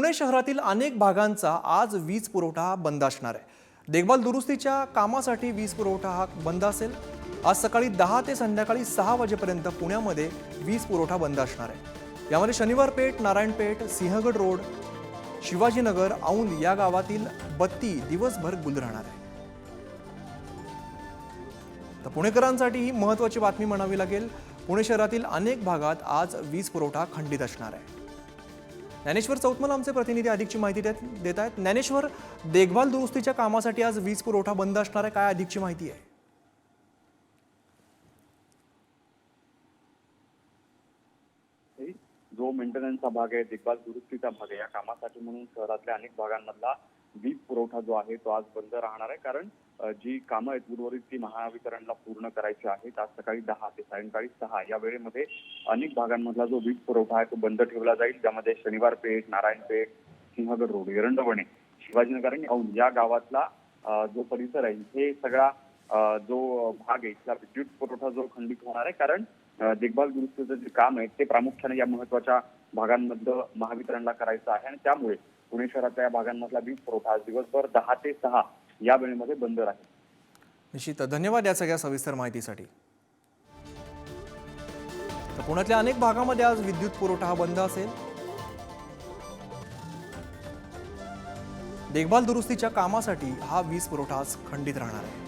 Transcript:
पुणे शहरातील अनेक भागांचा आज वीज पुरवठा बंद असणार आहे. देखभाल दुरुस्तीच्या कामासाठी वीज पुरवठा हा बंद असेल. आज सकाळी दहा ते संध्याकाळी सहा वाजेपर्यंत पुण्यामध्ये वीज पुरवठा बंद असणार आहे. यामध्ये शनिवार पेठ नारायणपेठ सिंहगड रोड शिवाजीनगर औंध या गावातील बत्ती दिवसभर गुल राहणार आहे. तर पुणेकरांसाठी ही महत्त्वाची बातमी म्हणावी लागेल. पुणे शहरातील अनेक भागात आज वीज पुरवठा खंडित असणार आहे. ज्ञानेश्वर चौतमल आमचे प्रतिनिधी अधिकची माहिती देत देत आहेत ज्ञानेश्वर देखभाल दुरुस्तीच्या कामासाठी आज वीज पुरवठा बंद असणार आहे काय अधिकची माहिती आहे? जो मेंटेनन्सचा भाग आहे देखभाल दुरुस्तीचा भाग आहे या कामासाठी म्हणून शहरातल्या अनेक भागांमधला वीज पुरवठा जो आहे तो आज बंद राहणार आहे. कारण जी कामं आहेत उर्वरित ती महावितरणला पूर्ण करायची आहेत. आज सकाळी दहा ते सायंकाळी सहा या वेळेमध्ये अनेक भागांमधला जो वीज पुरवठा आहे तो बंद ठेवला जाईल. ज्यामध्ये शनिवार पेठ नारायण पेठ सिंहगड रोड एरंडवणे शिवाजीनगर आणि औंध या गावातला जो परिसर आहे हे सगळा जो भाग आहे त्या विद्युत पुरवठा जो खंडित होणार आहे. कारण देखभाल दुरुस्तीचं जे काम आहे ते प्रामुख्याने या महत्त्वाच्या भागांमधलं महावितरणला करायचं आहे. आणि त्यामुळे पुणे शहरातल्या या भागांमधला वीज पुरवठा आज दिवसभर दहा ते सहा या वेळेमध्ये बंद राहील. निश्चित. धन्यवाद या सगळ्या सविस्तर माहितीसाठी. तर पुण्यातल्या अनेक भागामध्ये आज विद्युत पुरवठा हा बंद असेल. देखभाल दुरुस्तीच्या कामासाठी हा वीज पुरवठा आज खंडित राहणार आहे.